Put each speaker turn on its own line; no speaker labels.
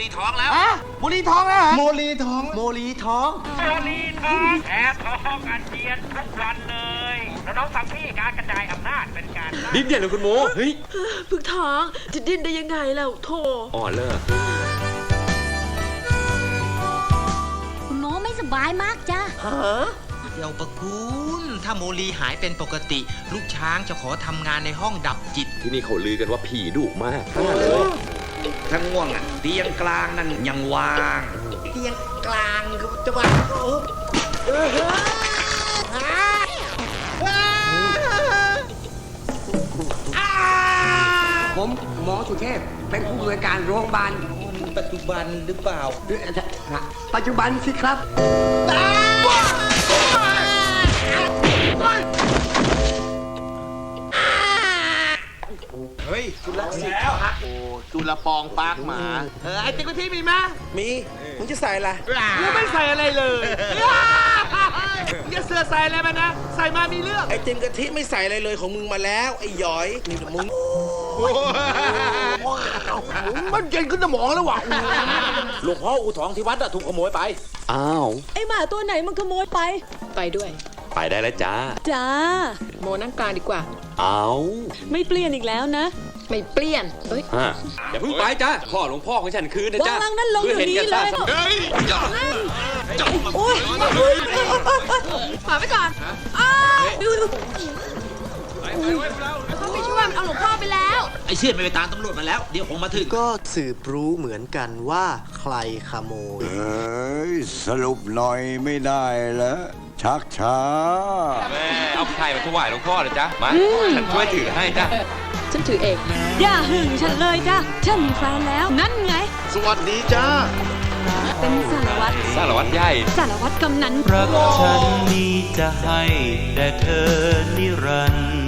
ลีท้องแล้ว
อะบุหรีทองแล้วเหรอ
โมลีท้อง
โมลีท้อง
โมลีท้องแอบท้องอาเจียนทุกวันเลยแล้วน้องฟังพี่การกระจายอำนาจเป็นการสร้าง
ดิ้นเด่นเลยคุณหมูเฮ้ย
พึกท้องจะดิ้นได้ยังไงแล้วโธ่
อ่อนเลย
คุณหมอไม่สบายมากจ้ะ
ฮะ
เดี๋ยวประคุณถ้าโมลีหายเป็นปกติ ลูกช้างจะขอทำงานในห้องดับจิต
ที่นี่เขาลือกันว่าผีดุมากน่าเลย
ถ้าง่วงอะเตียงกลางนั่นยังว่าง เตียงกลางคือจะว่า
ผมหมอสุเทพเป็นผู้อำนวยการโรงพยาบาล
ปัจจุบันหรือเปล่า
ปัจจุบันสิครับ
จุลศิษย์โอ้จุลปองปากหมา เออไอติ๊กกะทิมีไหม
มี มึงจะใส่อะไร
กูไม่ใส่อะไรเลยมึงจะเสือใส่อะไรมานะ ใส่มามีเรื่อง
ไอติมกะทิไม่ใส่อะไรเลยของมึงมาแล้ว ไอ้หยอยนี่มึงมันเก่งขึ้นสมองแล้ววะ
หลวงพ่ออูทองที่วัดอะถูกขโมยไป อ้าว
ไอหมาตัวไหนมันขโมยไป ไปด้วย
ไปได้แล้วจ้า
จ้า โมนั่งกลางดีกว่า
เอา
ไม่เปลี่ยนอีกแล้วนะ ไม่เปลี่ยนเอ้ย
ฮะอย่าเพิ่งไปจ้าพ่อหลวงพ่อของฉันคืนนะ
วา
จ้าง
ลังนั่นลง
พื่
เดี๋ยวนี้
ห็กั
เลย
ซะ
โอ้ยฝากไว้ก่อนอ้าวดูดู
ไอ้เชี่ยไม่ไปตามตำรวจมาแล้ว เดี๋ยวคงมาถึง
ก็สืบรู้เหมือนกันว่าใครขโมย
เอ้ยสรุปหน่อยไม่ได้แล้วชักช้า
แม่เอาไข่มาถวายหลวงพ่อเลยจ้ามาฉันช่วยถือให้จ้า
ฉันถือเอง อย่าหึงฉันเลยจ้ะ ฉันมีแฟนแล้ว นั่นไง
สวัสดีจ้า
เป็นสารวัตร
สารวัตรใหญ่
สารวัตรกำนัน
รักฉันนี้จะให้แด่เธอนิรันดร์